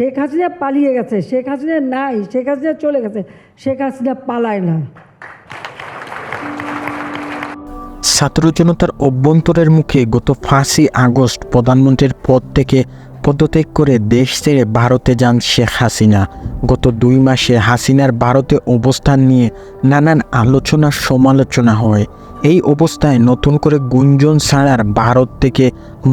শেখ হাসিনা পালিয়ে গেছে, শেখ হাসিনা নাই, শেখ হাসিনা চলে গেছে, শেখ হাসিনা পালায় না। ছাত্র জনতার অভ্যন্তরের মুখে গত পাঁচই আগস্ট প্রধানমন্ত্রীর পদ থেকে পদত্যাগ করে দেশ ছেড়ে ভারতে যান শেখ হাসিনা। গত দুই মাসে হাসিনার ভারতে অবস্থান নিয়ে নানান আলোচনা, সমালোচনা হয়। এই অবস্থায় নতুন করে গুঞ্জন ছাড়ার ভারত থেকে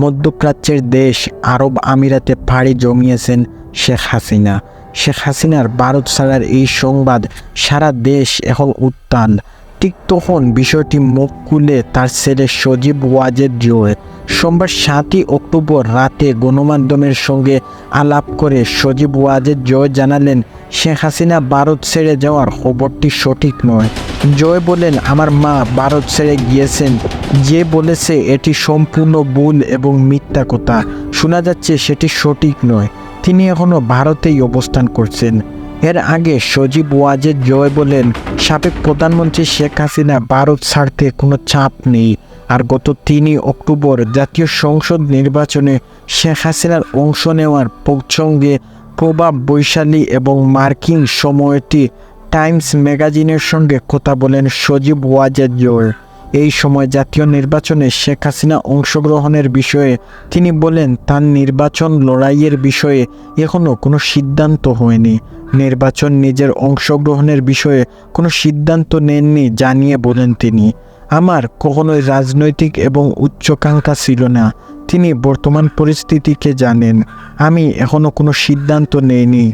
মধ্যপ্রাচ্যের দেশ আরব আমিরাতে পাড়ি জমিয়েছেন শেখ হাসিনা। শেখ হাসিনার ভারত ছাড়ার এই সংবাদ সারা দেশ এখন উত্তাল। ঠিক তখন বিষয়টি মুখ খুলে তার ছেলে সজীব ওয়াজেদ জয় সোমবার সাতই অক্টোবর রাতে গণমাধ্যমের সঙ্গে আলাপ করে সজীব ওয়াজেদ জয় জানালেন, শেখ হাসিনা ভারত ছেড়ে যাওয়ার খবরটি সঠিক নয়। জয় বলেন, আমার মা ভারত ছেড়ে গিয়েছেন। যে বলেছে এটি সম্পূর্ণ ভুল এবং মিথ্যা কথা। শোনা যাচ্ছে সেটি সঠিক নয়। তিনি এখনও ভারতেই অবস্থান করছেন। এর আগে সজীব ওয়াজেদ জয় বলেন, সাবেক প্রধানমন্ত্রী শেখ হাসিনা ভারত ছাড়তে কোনো চাপ নেই। আর গত তিনই অক্টোবর জাতীয় সংসদ নির্বাচনে শেখ হাসিনার অংশ নেওয়ার প্রসঙ্গে প্রভাব বৈশালী এবং মার্কিন সময়টি টাইমস ম্যাগাজিনের সঙ্গে কথা বলেন সজীব ওয়াজেদ জয়। এই সময় জাতীয় নির্বাচনে শেখ হাসিনা অংশগ্রহণের বিষয়ে তিনি বলেন, তার নির্বাচন লড়াইয়ের বিষয়ে এখনও কোনো সিদ্ধান্ত হয়নি। নির্বাচন নিজের অংশগ্রহণের বিষয়ে কোনো সিদ্ধান্ত নেননি জানিয়ে বলেন তিনি। আমার কখনোই রাজনৈতিক এবং উচ্চাকাঙ্ক্ষা ছিল না। তিনি বর্তমান পরিস্থিতিকে জানেন। আমি এখনও কোনো সিদ্ধান্ত নেইনি।